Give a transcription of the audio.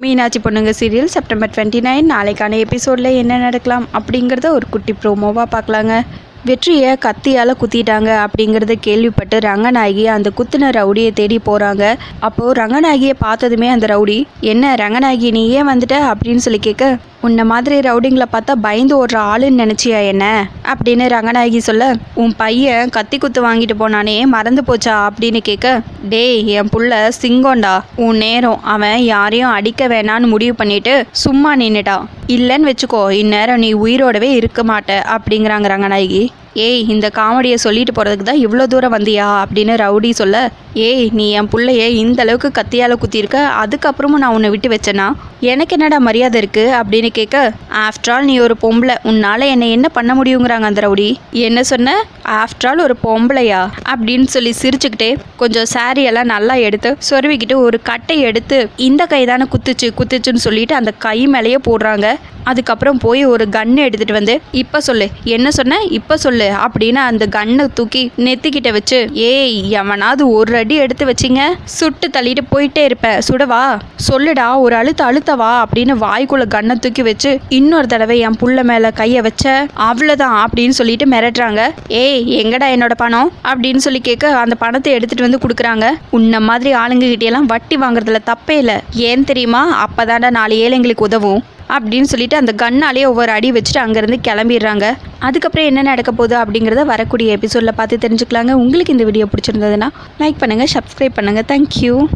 மீனாட்சி பொண்ணுங்க serial September twenty nine நாளைக்கான எபிசோடில் என்ன நடக்கலாம் அப்படிங்கிறத ஒரு குட்டி ப்ரோமோவாக பார்க்கலாங்க. வெற்றியை கத்தியால் குத்திட்டாங்க அப்படிங்கிறத கேள்விப்பட்டு ரங்கநாயகி அந்த குத்துன ரவுடியை தேடி போகிறாங்க அப்போது ரங்கநாயகியை பார்த்ததுமே அந்த ரவுடி என்ன ரங்கநாயகி நீ ஏன் வந்துட்ட? அப்படின்னு சொல்லி கேட்க உன்னை மாதிரி ரவுடிங்களை பார்த்தா பயந்து ஓடுற ஆளுன்னு நினச்சியா என்ன? அப்படின்னு ரங்கநாயகி சொல்ல உன் பையன் கத்தி குத்து வாங்கிட்டு போனானே மறந்து போச்சா? அப்படின்னு கேட்க டேய் என் புள்ள சிங்கோண்டா உன் நேரம் அவன் யாரையும் அடிக்க வேணான்னு முடிவு பண்ணிட்டு சும்மா நின்னுட்டா. இல்லைன்னு வச்சுக்கோ இந்நேரம் நீ உயிரோடவே இருக்க மாட்ட அப்படிங்கிறாங்க ரங்கநாயகி. ஏய் இந்த காமெடியை சொல்லிட்டு போகிறதுக்கு தான் இவ்வளோ தூரம் வந்தியா? அப்படின்னு ரவுடி சொல்ல ஏய் நீ என் பிள்ளைய இந்த அளவுக்கு கத்தியால் குத்தியிருக்க அதுக்கப்புறமும் நான் உன்னை விட்டு வச்சேனா? எனக்கு என்னடா மரியாதை இருக்குது அப்படின்னு கேட்க ஆஃப்டர் ஆல் நீ ஒரு பொம்பளை. உன்னால் என்னை என்ன பண்ண முடியுங்கிறாங்க அந்த ரவுடி. என்ன சொன்ன? ஆஃப்டர் ஆல் ஒரு பொம்பளையா? அப்படின்னு சொல்லி சிரிச்சுக்கிட்டே கொஞ்சம் சாரியெல்லாம் எல்லாம் நல்லா எடுத்து சொருவிக்கிட்டு ஒரு கட்டை எடுத்து இந்த கை தானே குத்துச்சு குத்துச்சுன்னு சொல்லிட்டு அந்த கை மேலேயே போடுறாங்க. அதுக்கப்புறம் போய் ஒரு கன்று எடுத்துட்டு வந்து இப்போ சொல்லு. என்ன சொன்ன? இப்போ சொல்லு. அப்படின்னு அந்த கன்னை தூக்கி நெத்திக்கிட்ட வச்சு ஏய் எவனாவது ஒரு அடி எடுத்து வச்சிங்க. சுட்டு தள்ளிட்டு போயிட்டே இருப்ப. சுடவா சொல்லுடா. ஒரு அழுத்த வா அப்படின்னு வாய்க்குள்ள கன்னை தூக்கி வச்சு இன்னொரு தடவை என் புள்ள மேல கையை வச்ச அவ்வளவுதான் அப்படின்னு சொல்லிட்டு மிரட்டுறாங்க. ஏய் எங்கடா என்னோட பணம்? அப்படின்னு சொல்லி கேட்க அந்த பணத்தை எடுத்துட்டு வந்து கொடுக்குறாங்க. உன்ன மாதிரி ஆளுங்க கிட்டேலாம் வட்டி வாங்குறதுல தப்பே இல்லை. ஏன் தெரியுமா? அப்பதான்டா நாலு ஏழைங்களுக்கு உதவும் அப்படின்னு சொல்லிட்டு அந்த கண்ணாலேயே ஒவ்வொரு அடி வச்சுட்டு அங்கேருந்து கிளம்பிடுறாங்க. அதுக்கப்புறம் என்ன நடக்க போகுது அப்படிங்கிறத வரக்கூடிய எபிசோடில் பார்த்து தெரிஞ்சுக்கலாங்க. உங்களுக்கு இந்த வீடியோ பிடிச்சிருந்ததுன்னா லைக் பண்ணுங்கள் சப்ஸ்கிரைப் பண்ணுங்கள் தேங்க்யூ